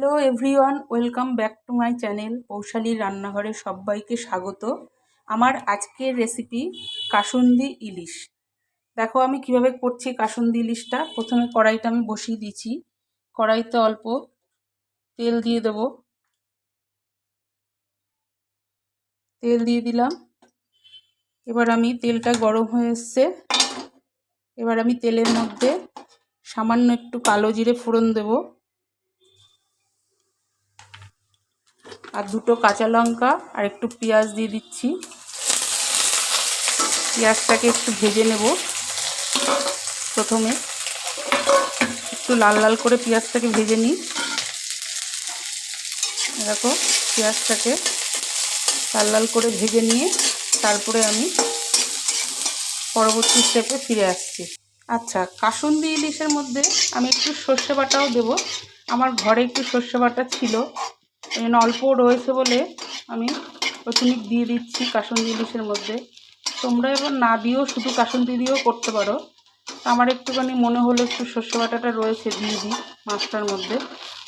Hello everyone welcome back to my channel পৌশালীর রান্নাঘরে সবাইকে স্বাগত। আমার আজকের রেসিপি কাসুন্দি ইলিশ। দেখো আমি কীভাবে করছি কাসুন্দি ইলিশটা। প্রথমে কড়াইটা আমি বসিয়ে দিয়েছি। কড়াইতে অল্প তেল দিয়ে দেব। তেল দিয়ে দিলাম। এবার আমি তেলটা গরম হয়ে এসছে। এবার আমি তেলের মধ্যে সামান্য একটু কালো জিরে ফোড়ন দেবো। আর দুটো কাঁচা লঙ্কা আর একটু পেঁয়াজ দিয়ে দিচ্ছি। পেঁয়াজটাকে একটু ভেজে নেব প্রথমে। একটু লাল লাল করে পেঁয়াজটাকে ভেজে নিই। দেখো, পেঁয়াজটাকে লাল লাল করে ভেজে নিয়ে তারপরে আমি পরবর্তী স্টেপে ফিরে আসছি। আচ্ছা কাসুন্দি ইলিশের মধ্যে আমি একটু সর্ষে বাটাও দেবো। আমার ঘরে একটু সর্ষে বাটা ছিল। অল্প রয়েছে বলে আমি প্রথমে দিয়ে দিচ্ছি কাসুন্দি ইলিশের মধ্যে। তোমরা এবার না দিয়েও শুধু কাসুন্দি দিয়েও করতে পারো। আমার একটুখানি মনে হলো একটু শস্য বাটাটা রয়েছে দিয়ে দিই মাছটার মধ্যে।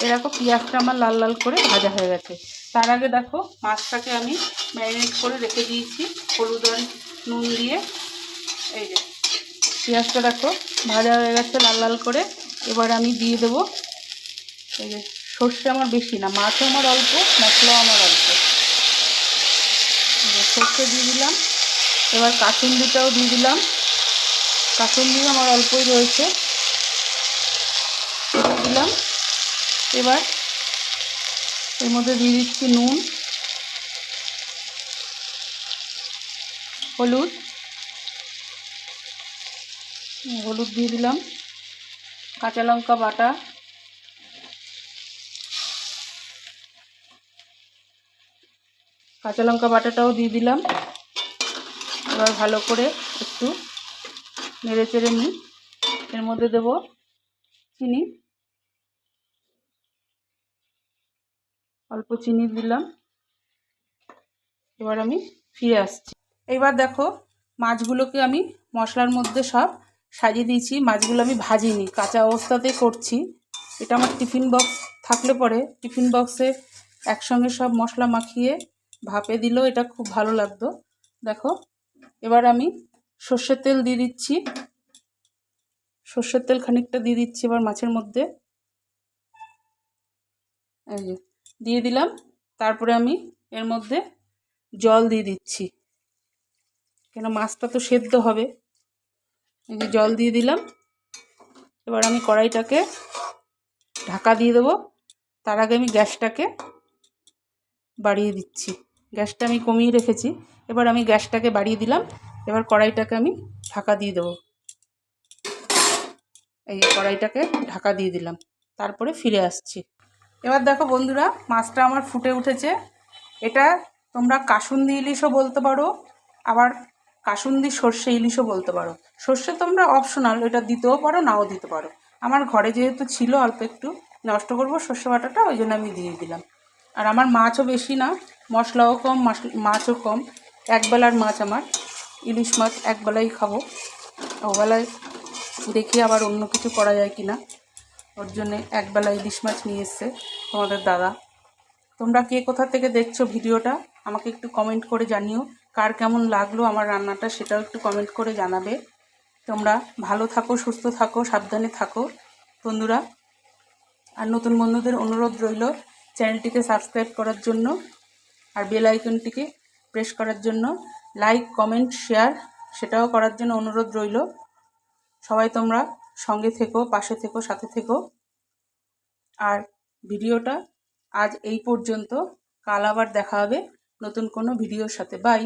এরকম পেঁয়াজটা আমার লাল লাল করে ভাজা হয়ে গেছে। তার আগে দেখো মাছটাকে আমি ম্যারিনেট করে রেখে দিয়েছি। হলুদ আর নুন দিয়ে। এই যে পেঁয়াজটা দেখো ভাজা হয়ে গেছে লাল লাল করে। এবার আমি দিয়ে দেবো। এই যে সর্ষে আমার বেশি না, মাছও আমার অল্প, মশলাও আমার অল্প। সর্ষে দিয়ে দিলাম, এবার কাসুন্দিটাও দিয়ে দিলাম। কাসুন্দি আমার অল্পই রয়েছে। দিলাম, এবার এর মধ্যে দিয়ে দিচ্ছি নুন, হলুদ হলুদ দিয়ে দিলাম, কাঁচা লঙ্কা বাটা। কাঁচা লঙ্কা বাটাটাও দিয়ে দিলাম। এবার ভালো করে একটু নেড়ে চেড়ে নিই। এর মধ্যে দেব চিনি। অল্প চিনি দিলাম। এবার আমি ফিরে আসছি। এবার দেখো মাছগুলোকে আমি মশলার মধ্যে সব সাজিয়ে দিয়েছি। মাছগুলো আমি ভাজিনি, কাঁচা অবস্থাতেই করছি। এটা আমার টিফিন বক্স থাকলে পরে টিফিন বক্সে একসঙ্গে সব মশলা মাখিয়ে ভাপে দিলেও এটা খুব ভালো লাগতো। দেখো, এবার আমি সর্ষের তেল দিয়ে দিচ্ছি। সর্ষের তেল খানিকটা দিয়ে দিচ্ছি এবার মাছের মধ্যে। এই যে, দিয়ে দিলাম। তারপরে আমি এর মধ্যে জল দিয়ে দিচ্ছি। কেন, মাছটা তো সেদ্ধ হবে। এই যে, জল দিয়ে দিলাম। এবার আমি কড়াইটাকে ঢাকা দিয়ে দেবো। তার আগে আমি গ্যাসটাকে বাড়িয়ে দিচ্ছি। গ্যাসটা আমি কমিয়ে রেখেছি। এবার আমি গ্যাসটাকে বাড়িয়ে দিলাম। এবার কড়াইটাকে আমি ঢাকা দিয়ে দেবো। এই কড়াইটাকে ঢাকা দিয়ে দিলাম। তারপরে ফিরে আসছি। এবার দেখো বন্ধুরা, মাছটা আমার ফুটে উঠেছে। এটা তোমরা কাসুন্দি ইলিশও বলতে পারো, আবার কাসুন্দি সর্ষে ইলিশও বলতে পারো। সর্ষে তোমরা অপশনাল এটা দিতেও পারো, নাও দিতে পারো। আমার ঘরে যেহেতু ছিল, অল্প একটু নষ্ট করব সর্ষে বাটাটা, ওই জন্য আমি দিয়ে দিলাম। আর আমার মাছও বেশি না, মশলাও কম মাছও কম। একবেলার মাছ আমার, ইলিশ মাছ একবেলাই খাব। ওবেলায় দেখি আবার অন্য কিছু করা যায় কি না ওর জন্যে একবেলা ইলিশ মাছ নিয়ে এসছে তোমাদের দাদা। তোমরা কে কোথা থেকে দেখছ ভিডিওটা, আমাকে একটু কমেন্ট করে জানিও। কার কেমন লাগল আমার রান্নাটা সেটাও একটু কমেন্ট করে জানাবে। তোমরা ভালো থাকো, সুস্থ থাকো, সাবধানে থাকো বন্ধুরা। আর নতুন বন্ধুদের অনুরোধ রইল চ্যানেলটিকে সাবস্ক্রাইব করার জন্য আর বেল আইকনটিকে প্রেস করার জন্য লাইক, কমেন্ট, শেয়ার সেটাও করার জন্য অনুরোধ রইল। সবাই তোমরা সঙ্গে থেকো, পাশে থেকো, সাথে থেকো। আর ভিডিওটা আজ এই পর্যন্ত। কাল আবার দেখা হবে নতুন কোনো ভিডিওর সাথে। বাই।